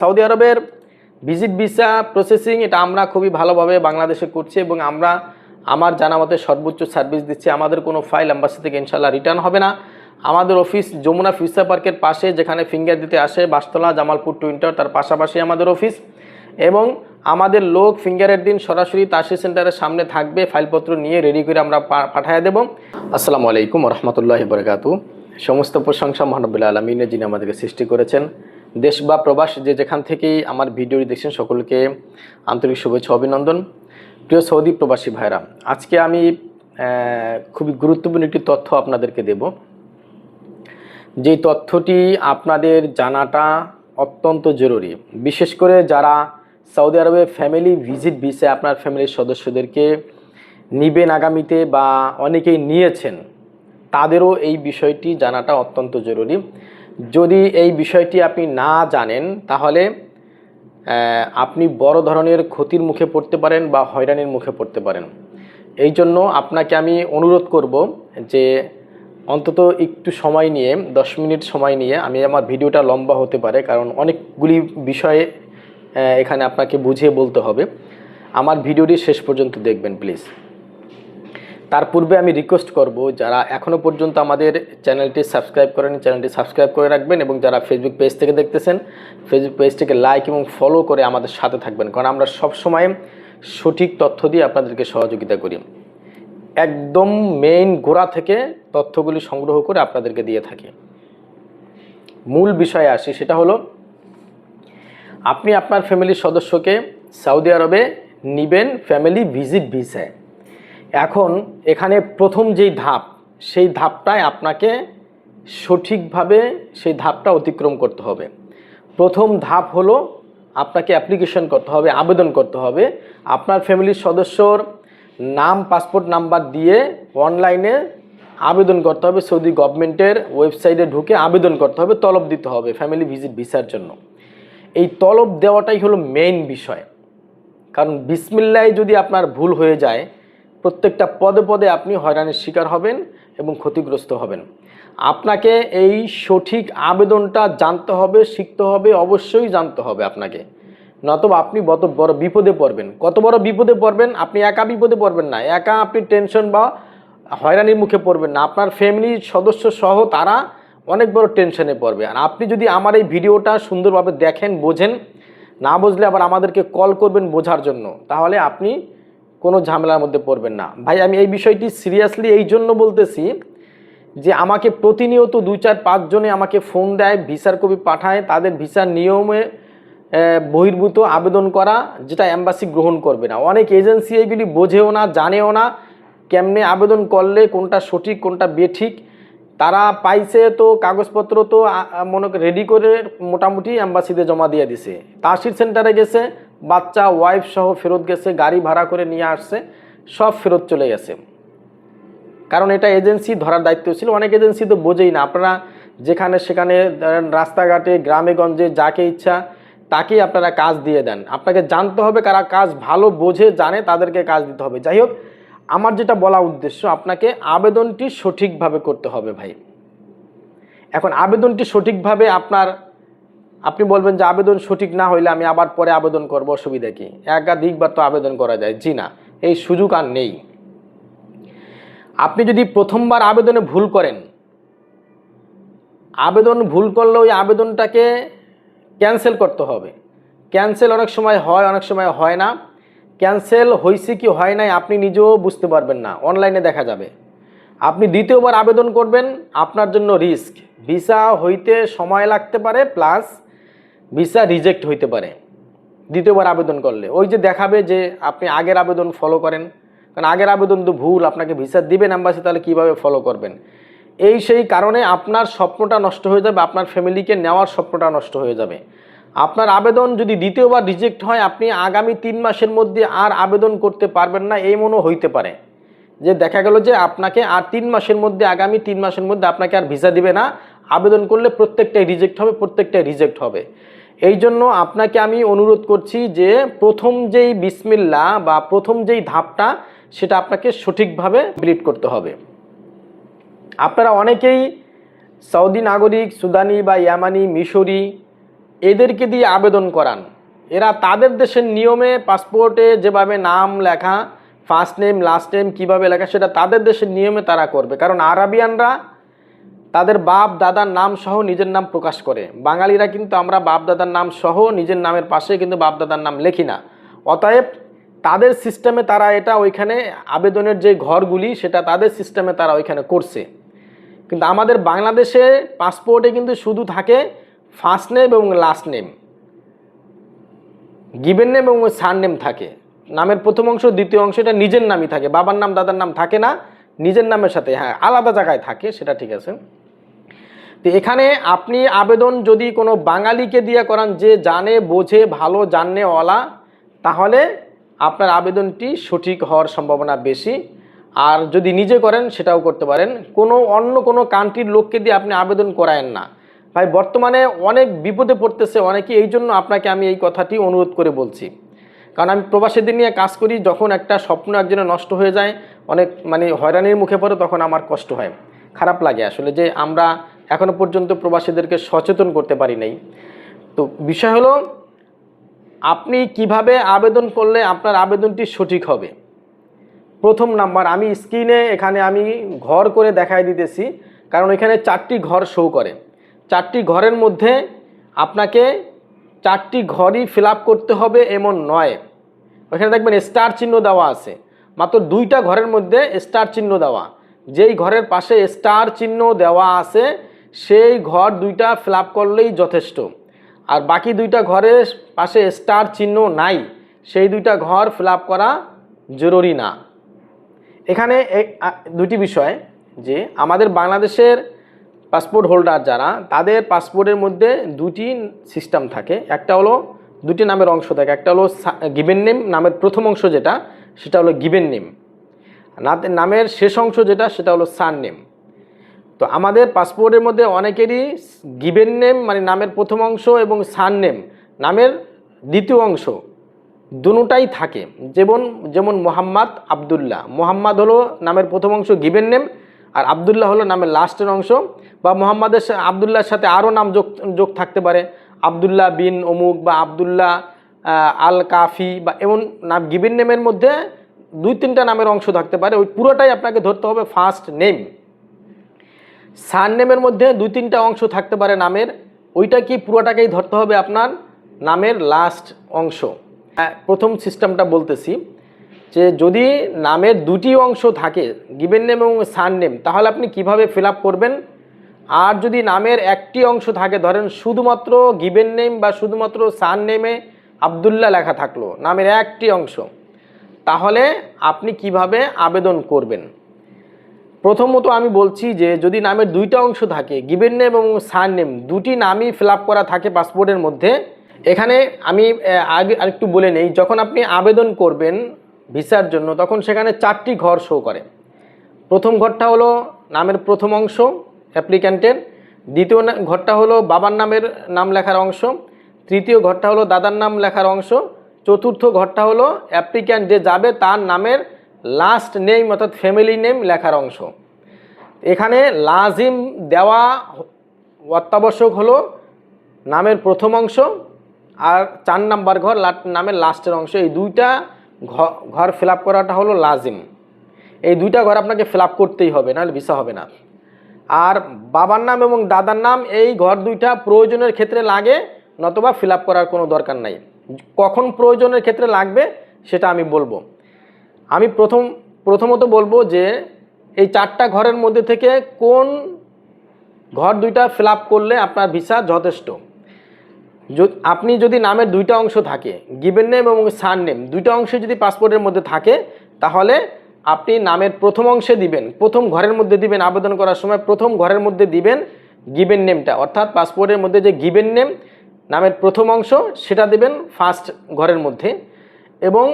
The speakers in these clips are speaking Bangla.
সৌদি আরবের ভিজিট ভিসা প্রসেসিং, এটা আমরা খুবই ভালোভাবে বাংলাদেশে করছি এবং আমরা আমার জানা মতে সর্বোচ্চ সার্ভিস দিচ্ছি। আমাদের কোনো ফাইল অ্যাম্বাসি থেকে ইনশাল্লাহ রিটার্ন হবে না। আমাদের অফিস যমুনা ফিউচার পার্কের পাশে, যেখানে ফিঙ্গার দিতে আসে বাসতলা, জামালপুর টুইন্টার তার পাশাপাশি আমাদের অফিস। এবং আমাদের লোক ফিঙ্গারের দিন সরাসরি তাসি সেন্টারের সামনে থাকবে, ফাইলপত্র নিয়ে রেডি করে আমরা পাঠিয়ে দেব। আসসালামু আলাইকুম রহমতুল্লাহ বরকাতু সমস্ত প্রশংসা মহানবুল্লাহ আলমিনে যিনি আমাদেরকে সৃষ্টি করেছেন। দেশ বা প্রবাস যে যেখান থেকেই আমার ভিডিওটি দেখছেন, সকলকে আন্তরিক শুভেচ্ছা অভিনন্দন। প্রিয় সৌদি প্রবাসী ভাইরা, আজকে আমি খুবই গুরুত্বপূর্ণ একটি তথ্য আপনাদেরকে দেব। যেই তথ্যটি আপনাদের জানাটা অত্যন্ত জরুরি। বিশেষ করে যারা সৌদি আরবে ফ্যামিলি ভিজিট ভিসে আপনার ফ্যামিলির সদস্যদেরকে নিবেন আগামীতে বা অনেকেই নিয়েছেন, তাদেরও এই বিষয়টি জানাটা অত্যন্ত জরুরি। যদি এই বিষয়টি আপনি না জানেন, তাহলে আপনি বড় ধরনের ক্ষতির মুখে পড়তে পারেন বা হয়রানির মুখে পড়তে পারেন। এই জন্য আপনাকে আমি অনুরোধ করব যে, অন্তত একটু সময় নিয়ে, দশ মিনিট সময় নিয়ে, আমি আমার ভিডিওটা লম্বা হতে পারে, কারণ অনেকগুলি বিষয়ে এখানে আপনাকে বুঝিয়ে বলতে হবে। আমার ভিডিওটি শেষ পর্যন্ত দেখবেন, প্লিজ। তার পূর্বে আমি রিকোয়েস্ট করব, যারা এখনও পর্যন্ত আমাদের চ্যানেলটি সাবস্ক্রাইব করেন, চ্যানেলটি সাবস্ক্রাইব করে রাখবেন এবং যারা ফেসবুক পেজ থেকে দেখতেছেন ফেসবুক পেজটিকে লাইক এবং ফলো করে আমাদের সাথে থাকবেন, কারণ আমরা সবসময় সঠিক তথ্য দিয়ে আপনাদেরকে সহযোগিতা করি। একদম মেইন গোড়া থেকে তথ্যগুলি সংগ্রহ করে আপনাদেরকে দিয়ে থাকি। মূল বিষয়ে আসি, সেটা হলো, আপনি আপনার ফ্যামিলির সদস্যকে সৌদি আরবে নিবেন ফ্যামিলি ভিজিট ভিসায় এখন এখানে প্রথম যেই ধাপ, সেই ধাপটায় আপনাকে সঠিকভাবে সেই ধাপটা অতিক্রম করতে হবে। প্রথম ধাপ হলো আপনাকে অ্যাপ্লিকেশন করতে হবে, আবেদন করতে হবে। আপনার ফ্যামিলির সদস্যর নাম পাসপোর্ট নাম্বার দিয়ে অনলাইনে আবেদন করতে হবে, সৌদি গভর্নমেন্টের ওয়েবসাইটে ঢুকে আবেদন করতে হবে, তলব দিতে হবে ফ্যামিলি ভিজিট ভিসার জন্য। এই তলব দেওয়াটাই হলো মেইন বিষয়। কারণ বিসমিল্লায় যদি আপনার ভুল হয়ে যায় প্রত্যেকটা পদে পদে আপনি হয়রানির শিকার হবেন এবং ক্ষতিগ্রস্ত হবেন। আপনাকে এই সঠিক আবেদনটা জানতে হবে, শিখতে হবে, অবশ্যই জানতে হবে আপনাকে। নতবা আপনি কত বড় বিপদে পড়বেন। কত বড় বিপদে পড়বেন? আপনি একা বিপদে পড়বেন না। একা আপনি টেনশন বা হয়রানির মুখে পড়বেন না। আপনার ফ্যামিলির সদস্য সহ তারা অনেক বড় টেনশনে পড়বে। আর আপনি যদি আমার এই ভিডিওটা সুন্দরভাবে দেখেন, বোঝেন, না বুঝলে আবার আমাদেরকে কল করবেন বোঝার জন্য, তাহলে আপনি কোনো ঝামেলার মধ্যে পড়বেন না। ভাই, আমি এই বিষয়টি সিরিয়াসলি এই জন্য বলতেছি যে আমাকে প্রতিনিয়ত দুই চার পাঁচজনে আমাকে ফোন দেয়, ভিসার কপি পাঠায়, তাদের ভিসার নিয়মে বহির্ভূত আবেদন করা, যেটা অ্যাম্বাসি গ্রহণ করবে না। অনেক এজেন্সি এগুলি বোঝেও না, জানেও না কেমনে আবেদন করলে, কোনটা সঠিক, কোনটা বেঠিক। তারা পাইছে তো, কাগজপত্র তো মনে রেডি করে মোটামুটি অ্যাম্বাসিতে জমা দিয়ে দিছে। তাসির সেন্টারে গেছে বাচ্চা ওয়াইফ সহ ফেরত গেছে, গাড়ি ভাড়া করে নিয়ে আসছে, সব ফেরত চলে গেছে। কারণ এটা এজেন্সি ধরার দায়িত্ব ছিল। অনেক এজেন্সি তো বোঝেই না। আপনারা যেখানে সেখানে রাস্তাঘাটে, গ্রামে, গঞ্জে, যাকে ইচ্ছা, তাকেই আপনারা কাজ দিয়ে দেন। আপনাকে জানতে হবে কারা কাজ ভালো বোঝে, জানে, তাদেরকে কাজ দিতে হবে। যাই হোক, আমার যেটা বলা উদ্দেশ্য, আপনাকে আবেদনটি সঠিকভাবে করতে হবে ভাই। এখন আবেদনটি সঠিকভাবে আপনার আপনি বলবেন যে আবেদন সঠিক না হইলে আমি আবার পরে আবেদন করব, অসুবিধা কি? একাধিকবার তো আবেদন করা যায়, জি না। এই সুযোগ আর নেই। আপনি যদি প্রথমবার আবেদনে ভুল করেন, আবেদন ভুল করলে ওই আবেদনটাকে ক্যান্সেল করতে হবে। ক্যান্সেল অনেক সময় হয়, অনেক সময় হয় না। ক্যান্সেল হয়েছে কি হয় নাই আপনি নিজেও বুঝতে পারবেন না, অনলাইনে দেখা যাবে। আপনি দ্বিতীয়বার আবেদন করবেন, আপনার জন্য রিস্ক। ভিসা হইতে সময় লাগতে পারে, প্লাস ভিসা রিজেক্ট হইতে পারে। দ্বিতীয়বার আবেদন করলে। ওই যে দেখাবে যে আপনি আগের আবেদন ফলো করেন। কারণ আগের আবেদন তো ভুল, আপনাকে ভিসা দিবেন অ্যাম্বাসি তাহলে কীভাবে ফলো করবেন? এই সেই কারণে আপনার স্বপ্নটা নষ্ট হয়ে যাবে, আপনার ফ্যামিলিকে নেওয়ার স্বপ্নটা নষ্ট হয়ে যাবে। আপনার আবেদন যদি দ্বিতীয়বার রিজেক্ট হয়, আপনি আগামী তিন মাসের মধ্যে আর আবেদন করতে পারবেন না, এই মনও হইতে পারে। যে দেখা গেল যে আপনাকে আর তিন মাসের মধ্যে, আগামী তিন মাসের মধ্যে আপনাকে আর ভিসা দিবে না। আবেদন করলে প্রত্যেকটাই রিজেক্ট হবে, প্রত্যেকটাই রিজেক্ট হবে। এই জন্য আপনাকে আমি অনুরোধ করছি যে প্রথম যেই বিসমিল্লা বা প্রথম যেই ধাপটা, সেটা আপনাকে সঠিকভাবে কমপ্লিট করতে হবে। আপনারা অনেকেই সৌদি নাগরিক, সুদানি বা ইয়ামানি, মিশরি, এদেরকে দিয়ে আবেদন করান। এরা তাদের দেশের নিয়মে পাসপোর্টে যেভাবে নাম লেখা ফার্স্ট নেম লাস্ট নেম কীভাবে লেখা, সেটা তাদের দেশের নিয়মে তারা করবে। কারণ আরাবিয়ানরা তাদের বাপ, দাদার নাম সহ নিজের নাম প্রকাশ করে। বাঙালিরা কিন্তু আমরা বাপ, দাদার নাম সহ নিজের নামের পাশে কিন্তু বাপ, দাদার নাম লেখি না। অতএব তাদের সিস্টেমে তারা এটা ওইখানে আবেদনের যে ঘরগুলি, সেটা তাদের সিস্টেমে তারা ওইখানে করছে। কিন্তু আমাদের বাংলাদেশে পাসপোর্টে কিন্তু শুধু থাকে ফার্স্ট নেম এবং লাস্ট নেম গিভেন নেম এবং সার নেম থাকে। নামের প্রথম অংশ, দ্বিতীয় অংশ, এটা নিজের নামই থাকে। বাবার নাম, দাদার নাম থাকে না, নিজের নামের সাথে হ্যাঁ আলাদা জায়গায় থাকে, সেটা ঠিক আছে। তো এখানে আপনি আবেদন যদি কোনো বাঙালিকে দিয়ে করান যে জানে, বোঝে, ভালো জানেওয়ালা, তাহলে আপনার আবেদনটি সঠিক হওয়ার সম্ভাবনা বেশি। আর যদি নিজে করেন, সেটাও করতে পারেন। কোনো অন্য কোনো কান্ট্রির লোককে দিয়ে আপনি আবেদন করায়েন না। ভাই, বর্তমানে অনেক বিপদে পড়তেছে অনেকে, এই জন্য আপনাকে আমি এই কথাটি অনুরোধ করে বলছি। কারণ আমি প্রবাসীদের নিয়ে কাজ করি, যখন একটা স্বপ্ন একজনের নষ্ট হয়ে যায়, অনেক মানে হয়রানির মুখে পড়ে, তখন আমার কষ্ট হয়। খারাপ লাগে আসলে যে আমরা এখনও পর্যন্ত প্রবাসীদেরকে সচেতন করতে পারি নাই। তো বিষয় হলো, আপনি কীভাবে আবেদন করলে আপনার আবেদনটি সঠিক হবে? প্রথম নাম্বার, আমি স্ক্রিনে এখানে আমি ঘর করে দেখাই দিতেছি, কারণ এখানে চারটি ঘর শো করে। চারটি ঘরের মধ্যে আপনাকে চারটি ঘরই ফিল করতে হবে এমন নয়। ওখানে দেখবেন স্টার চিহ্ন দেওয়া আছে। মাত্র দুইটা ঘরের মধ্যে স্টার চিহ্ন দেওয়া। যেই ঘরের পাশে স্টার চিহ্ন দেওয়া আছে সেই ঘর দুইটা ফিল করলেই যথেষ্ট। আর বাকি দুইটা ঘরের পাশে স্টার চিহ্ন নাই, সেই দুইটা ঘর ফিল করা জরুরি না। এখানে দুটি বিষয়, যে আমাদের বাংলাদেশের পাসপোর্ট হোল্ডার যারা, তাদের পাসপোর্টের মধ্যে দুটি সিস্টেম থাকে। একটা হলো দুটি নামের অংশ থাকে, একটা হলো গিভেন নেম, নামের প্রথম অংশ যেটা, সেটা হলো গিভেন নেম। নামের শেষ অংশ যেটা, সেটা হলো সার নেম তো আমাদের পাসপোর্টের মধ্যে অনেকেরই গিভেন নেম মানে নামের প্রথম অংশ এবং সার নেম, নামের দ্বিতীয় অংশ দুটাই থাকে। যেমন যেমন মোহাম্মদ আবদুল্লাহ। মোহাম্মদ হলো নামের প্রথম অংশ গিভেন নেম আর আবদুল্লাহ হলো নামের লাস্টের অংশ। বা মোহাম্মদের আবদুল্লাহর সাথে আরও নাম যোগ যোগ থাকতে পারে। আবদুল্লাহ বিন অমুক বা আবদুল্লাহ আল কাফি বা এমন নাম, গিভেন নেমের মধ্যে দুই তিনটা নামের অংশ থাকতে পারে। ওই পুরোটাই আপনাকে ধরতে হবে ফার্স্ট নেম। সার নেমের মধ্যে দুই তিনটা অংশ থাকতে পারে নামের। ওইটা কি পুরোটাকেই ধরতে হবে আপনার নামের লাস্ট অংশ? প্রথম সিস্টেমটা বলতেছি যে যদি নামের দুটি অংশ থাকে গিভেন নেম এবং সার নেম তাহলে আপনি কীভাবে ফিল করবেন? আর যদি নামের একটি অংশ থাকে, ধরেন শুধুমাত্র গিভেন নেম বা শুধুমাত্র সার নেমে আবদুল্লাহ লেখা থাকল, নামের একটি অংশ, তাহলে আপনি কীভাবে আবেদন করবেন? প্রথমত আমি বলছি যে যদি নামের দুইটা অংশ থাকে, গিভেন নেম এবং সার নেম, দুটি নামই ফিল করা থাকে পাসপোর্টের মধ্যে। এখানে আমি আগে আরেকটু বলে নেই, যখন আপনি আবেদন করবেন ভিসার জন্য, তখন সেখানে চারটি ঘর শো করে। প্রথম ঘরটা হলো নামের প্রথম অংশ, অ্যাপ্লিক্যান্টের। দ্বিতীয় ঘরটা হলো বাবার নামের নাম লেখার অংশ। তৃতীয় ঘরটা হলো দাদার নাম লেখার অংশ। চতুর্থ ঘরটা হলো অ্যাপ্লিক্যান্ট যে যাবে তার নামের লাস্ট নেম অর্থাৎ ফ্যামিলি নেম লেখার অংশ। এখানে লাজিম দেওয়া অত্যাবশ্যক হলো নামের প্রথম অংশ আর চার নাম্বার ঘর নামের লাস্টের অংশ। এই দুইটা ঘর ফিল করাটা হলো লাজিম এই দুইটা ঘর আপনাকে ফিল করতেই হবে, নাহলে ভিসা হবে না। আর বাবার নাম এবং দাদার নাম, এই ঘর দুইটা প্রয়োজনের ক্ষেত্রে লাগে, নতবা ফিল করার কোনো দরকার নাই। কখন প্রয়োজনের ক্ষেত্রে লাগবে, সেটা আমি বলব। আমি প্রথম, প্রথমত বলব যে এই চারটা ঘরের মধ্যে থেকে কোন ঘর দুইটা ফিল করলে আপনার ভিসা যথেষ্ট? আপনি যদি নামের দুইটা অংশ থাকে গিভেন নেম এবং সার নেম দুইটা অংশ যদি পাসপোর্টের মধ্যে থাকে, তাহলে আপনি নামের প্রথম অংশে দিবেন, প্রথম ঘরের মধ্যে দিবেন, আবেদন করার সময় প্রথম ঘরের মধ্যে দিবেন গিভেন নেমটা অর্থাৎ পাসপোর্টের মধ্যে যে গিভেন নেম নামের প্রথম অংশ, সেটা দিবেন ফার্স্ট ঘরের মধ্যে। এবং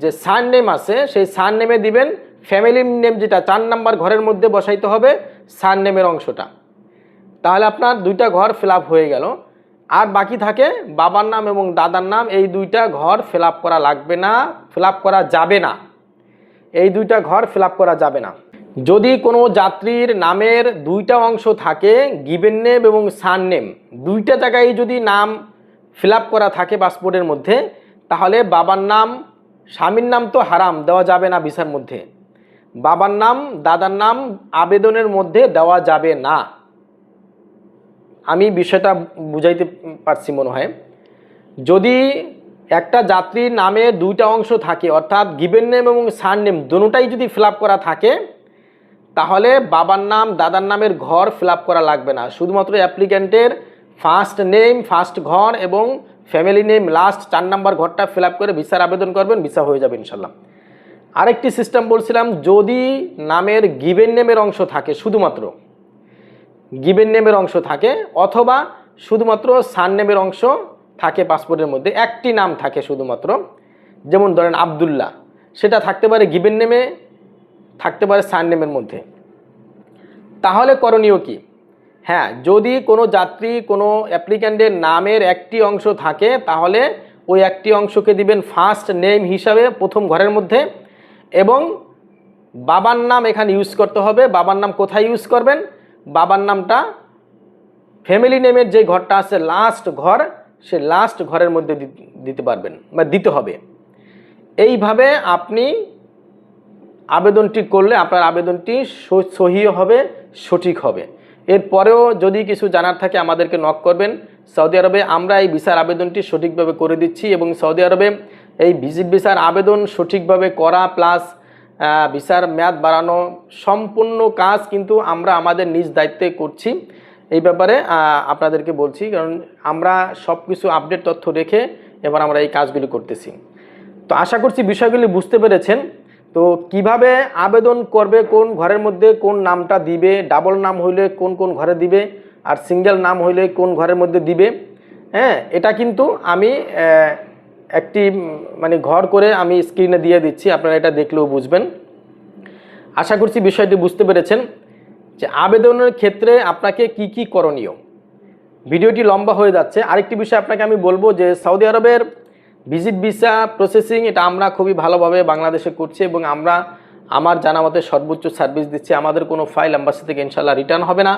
যে সার নেম আছে, সেই সার নেমে দিবেন ফ্যামিলি নেম যেটা, চার নাম্বার ঘরের মধ্যে বসাইতে হবে সার নেমের অংশটা। তাহলে আপনার দুইটা ঘর ফিল হয়ে গেল। আর বাকি থাকে বাবার নাম এবং দাদার নাম, এই দুইটা ঘর ফিল করা লাগবে না ফিল করা যাবে না। এই দুইটা ঘর ফিল করা যাবে না। যদি কোনো যাত্রীর নামের দুইটা অংশ থাকে গিবেন নেম এবং সান নেম দুইটা জায়গায় যদি নাম ফিল করা থাকে পাসপোর্টের মধ্যে, তাহলে বাবার নাম স্বামীর নাম তো হারাম, দেওয়া যাবে না ভিসার মধ্যে। বাবার নাম, দাদার নাম আবেদনের মধ্যে দেওয়া যাবে না। আমি বিষয়টা বুঝাইতে পারছি মনে হয়। যদি একটা যাত্রীর নামে দুইটা অংশ থাকে, অর্থাৎ গিভেন নেম এবং সার নেম, দুটাই যদি ফিল করা থাকে, তাহলে বাবার নাম, দাদার নামের ঘর ফিল করা লাগবে না। শুধুমাত্র অ্যাপ্লিক্যান্টের ফার্স্ট নেম ফার্স্ট ঘর এবং ফ্যামিলি নেম লাস্ট চার নাম্বার ঘরটা ফিল করে ভিসার আবেদন করবেন, ভিসা হয়ে যাবে ইনশাল্লাহ আরেকটি সিস্টেম বলছিলাম, যদি নামের গিভেন নেমের অংশ থাকে, শুধুমাত্র গিভেন নেমের অংশ থাকে, অথবা শুধুমাত্র সান নেমের অংশ থাকে পাসপোর্টের মধ্যে, একটি নাম থাকে শুধুমাত্র, যেমন ধরেন আবদুল্লাহ, সেটা থাকতে পারে গিভেন নেমে থাকতে পারে সান নেমের মধ্যে। তাহলে করণীয় কি? হ্যাঁ যদি কোনো যাত্রী কোনো অ্যাপ্লিক্যান্টের নামের একটি অংশ থাকে, তাহলে ওই একটি অংশকে দিবেন ফার্স্ট নেম হিসাবে প্রথম ঘরের মধ্যে এবং বাবার নাম এখানে ইউজ করতে হবে। বাবার নাম কোথায় ইউজ করবেন? বাবার নামটা ফ্যামিলি নেমের যে ঘরটা আছে লাস্ট ঘর, সে লাস্ট ঘরের মধ্যে দিতে পারবেন বা দিতে হবে। এইভাবে আপনি আবেদনটি করলে আপনার আবেদনটি সহি হবে, সঠিক হবে। এরপরেও যদি কিছু জানার থাকে আমাদেরকে নক করবেন। সৌদি আরবে আমরা এই ভিসার আবেদনটি সঠিকভাবে করে দিচ্ছি এবং সৌদি আরবে এই ভিজিট ভিসার আবেদন সঠিকভাবে করা প্লাস ভিসার মেয়াদ বাড়ানো সম্পূর্ণ কাজ কিন্তু আমরা আমাদের নিজ দায়িত্বে করছি। এই ব্যাপারে আপনাদেরকে বলছি, কারণ আমরা সব কিছু আপডেট তথ্য রেখে এবার আমরা এই কাজগুলি করতেছি। তো আশা করছি বিষয়গুলি বুঝতে পেরেছেন। তো কীভাবে আবেদন করবে, কোন ঘরের মধ্যে কোন নামটা দিবে, ডাবল নাম হইলে কোন কোন ঘরে দিবে, আর সিঙ্গেল নাম হইলে কোন ঘরের মধ্যে দিবে হ্যাঁ এটা কিন্তু আমি একটি মানে ঘর করে আমি স্ক্রিনে দিয়ে দিচ্ছি, আপনারা এটা দেখলেও বুঝবেন। আশা করছি বিষয়টি বুঝতে পেরেছেন যে আবেদনের ক্ষেত্রে আপনাকে কি কি করণীয়। ভিডিওটি লম্বা হয়ে যাচ্ছে। আরেকটি বিষয় আপনাকে আমি বলব যে সৌদি আরবের ভিজিট ভিসা প্রসেসিং এটা আমরা খুবই ভালোভাবে বাংলাদেশে করছি এবং আমরা আমার জানা মতে সর্বোচ্চ সার্ভিস দিচ্ছি। আমাদের কোনো ফাইল অ্যাম্বাসি থেকে ইনশাল্লাহ রিটার্ন হবে না।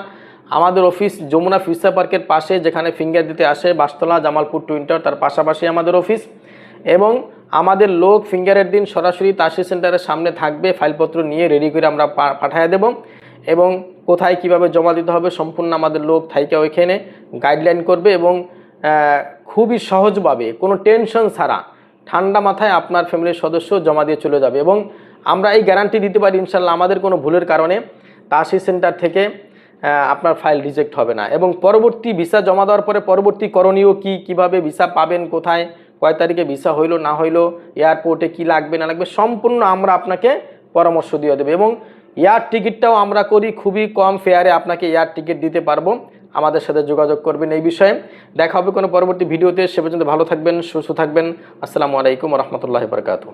আমাদের অফিস যমুনা ফিউচার পার্কের পাশে, যেখানে ফিঙ্গার দিতে আসে বাসতলা, জামালপুর টুইন্টার তার পাশাপাশি আমাদের অফিস এবং আমাদের লোক ফিঙ্গারের দিন সরাসরি তাসি সেন্টারের সামনে থাকবে ফাইলপত্র নিয়ে রেডি করে আমরা পাঠিয়ে দেব। এবং কোথায় কীভাবে জমা দিতে হবে, সম্পূর্ণ আমাদের লোক থাইকা ওইখানে গাইডলাইন করবে এবং খুবই সহজভাবে, কোনো টেনশন ছাড়া ঠান্ডা মাথায় আপনার ফ্যামিলির সদস্য জমা দিয়ে চলে যাবে এবং আমরা এই গ্যারান্টি দিতে পারি ইনশাল্লাহ আমাদের কোনো ভুলের কারণে তাসি সেন্টার থেকে আপনার ফাইল রিজেক্ট হবে না। এবং পরবর্তী ভিসা জমা দেওয়ার পরে পরবর্তী করণীয় কি, কীভাবে ভিসা পাবেন, কোথায়, কয় তারিখে ভিসা হইল, না হইল এয়ারপোর্টে কি লাগবে, না লাগবে, সম্পূর্ণ আমরা আপনাকে পরামর্শ দিয়ে দেবো এবং এয়ার টিকিটটাও আমরা করি, খুবই কম ফেয়ারে আপনাকে এয়ার টিকিট দিতে পারব। আমাদের সাথে যোগাযোগ করবেন এই বিষয়ে। দেখা হবে কোনো পরবর্তী ভিডিওতে। সে পর্যন্ত ভালো থাকবেন, সুস্থ থাকবেন। আসসালামু আলাইকুম রহমতুল্লাহ বরকাতু